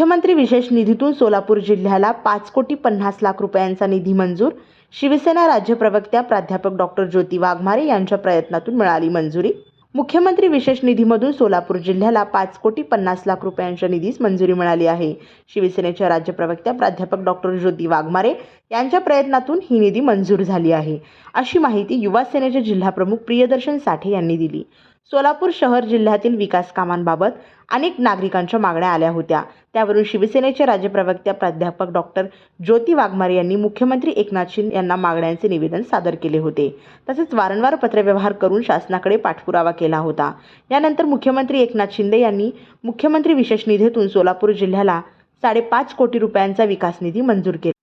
मुख्यमंत्री विशेष निधीतून सोलापूर जिल्ह्याला पाच कोटी पन्नास लाख रुपयांचा निधी मंजूर. शिवसेना राज्य प्रवक्त्या प्राध्यापक डॉक्टर ज्योती वाघमारे यांच्या प्रयत्नातून मिळाली मंजुरी. मुख्यमंत्री विशेष निधीमधून सोलापूर जिल्ह्याला पाच कोटी पन्नास लाख रुपयांच्या निधीस मंजुरी मिळाली आहे. शिवसेनेच्या राज्य प्रवक्त्या प्राध्यापक डॉक्टर ज्योती वाघमारे यांच्या प्रयत्नातून ही निधी मंजूर झाली आहे. अशी माहिती युवा सेनेचे जिल्हाप्रमुख प्रियदर्शन साठे यांनी दिली. सोलापूर शहर जिल्ह्यातील विकास कामांबाबत अनेक नागरिकांच्या मागण्या आल्या होत्या. त्यावरून शिवसेनेचे राज्य प्रवक्त्या प्राध्यापक डॉक्टर ज्योती वाघमारे यांनी मुख्यमंत्री एकनाथ शिंदे यांना मागण्यांचे निवेदन सादर केले होते. तसेच वारंवार पत्रव्यवहार करून शासनाकडे पाठपुरावा केला होता. यानंतर मुख्यमंत्री एकनाथ शिंदे यांनी मुख्यमंत्री विशेष निधीतून सोलापूर जिल्ह्याला साडेपाच कोटी रुपयांचा विकास निधी मंजूर केला.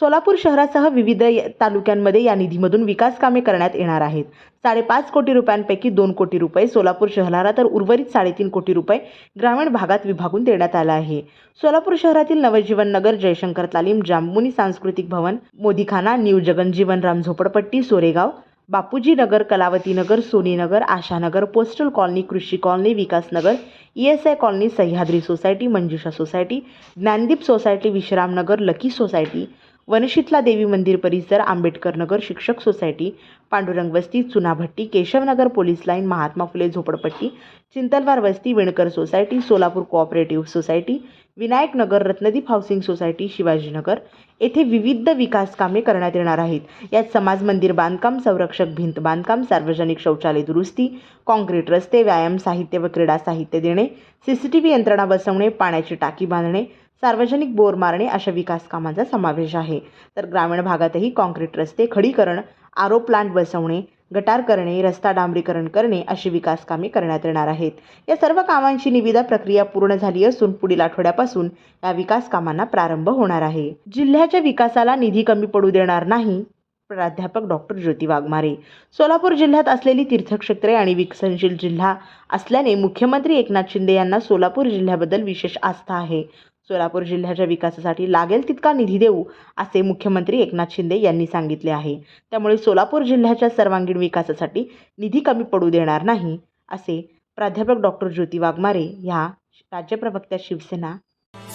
सोलापूर शहरासह विविध तालुक्यांमध्ये या निधीमधून विकास कामे करण्यात येणार आहेत. साडेपाच कोटी रुपयांपैकी दोन कोटी रुपये सोलापूर शहराला तर उर्वरित साडेतीन कोटी रुपये ग्रामीण भागात विभागून देण्यात आला आहे. सोलापूर शहरातील नवजीवन नगर जयशंकर तालीम जांबुनी सांस्कृतिक भवन मोदीखाना न्यू जगनजीवनराम झोपडपट्टी Soregaon Bapuji Nagar Kalavati Nagar Soni Nagar Ashanagar postal colony Krushi colony Vikas Nagar E S I colony Sahyadri society Manjusha society Dnyandeep society Vishramnagar lucky society Vanshitala Devi मंदिर परिसर आंबेडकर नगर शिक्षक सोसायटी पांडुरंग वस्ती Chunabhatti Keshavnagar police line Mahatma Phule झोपडपट्टी चिंतलवार वस्ती विणकर society Solapur cooperative society Vinayak Nagar Ratnadeep housing society Shivajinagar येथे विविध विकास कामे करण्यात येणार आहेत. यात समाज मंदिर बांधकाम संरक्षक भिंत बांधकाम सार्वजनिक शौचालय दुरुस्ती काँक्रीट रस्ते व्यायाम साहित्य व क्रीडा साहित्य देणे सी सी टी यंत्रणा बसवणे पाण्याची टाकी बांधणे सार्वजनिक बोर मारणे अशा विकास कामांचा समावेश आहे. तर ग्रामीण भागातही काँक्रीट रस्ते खडीकरण आरो प्लांट बसवणे गटार करणे रस्ता डांबरीकरण करणे अशी विकास कामे करण्यात येणार आहेत. या सर्व कामांची निविदा प्रक्रिया पूर्ण झाली असून पुढील आठवड्यापासून या विकास कामांना प्रारंभ होणार आहे. जिल्ह्याच्या विकासाला निधी कमी पडू देणार नाही प्राध्यापक डॉक्टर ज्योती वाघमारे. सोलापूर जिल्ह्यात असलेली तीर्थक्षेत्रे आणि विकसनशील जिल्हा असल्याने मुख्यमंत्री एकनाथ शिंदे यांना सोलापूर जिल्ह्याबद्दल विशेष आस्था आहे. सोलापूर जिल्ह्याच्या विकासासाठी लागेल तितका निधी देऊ असे मुख्यमंत्री एकनाथ शिंदे यांनी सांगितले आहे. त्यामुळे सोलापूर जिल्ह्याच्या सर्वांगीण विकासासाठी निधी कमी पडू देणार नाही असे प्राध्यापक डॉक्टर ज्योती वाघमारे ह्या राज्यप्रवक्त्या शिवसेना.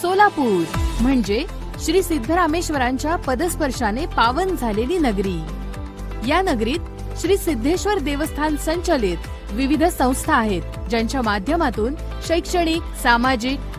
सोलापूर म्हणजे श्री सिद्धरामेश्वरांच्या पदस्पर्शाने पावन झालेली नगरी. या नगरीत श्री सिद्धेश्वर देवस्थान संचलित विविध संस्था आहेत ज्यांच्या माध्यमातून शैक्षणिक सामाजिक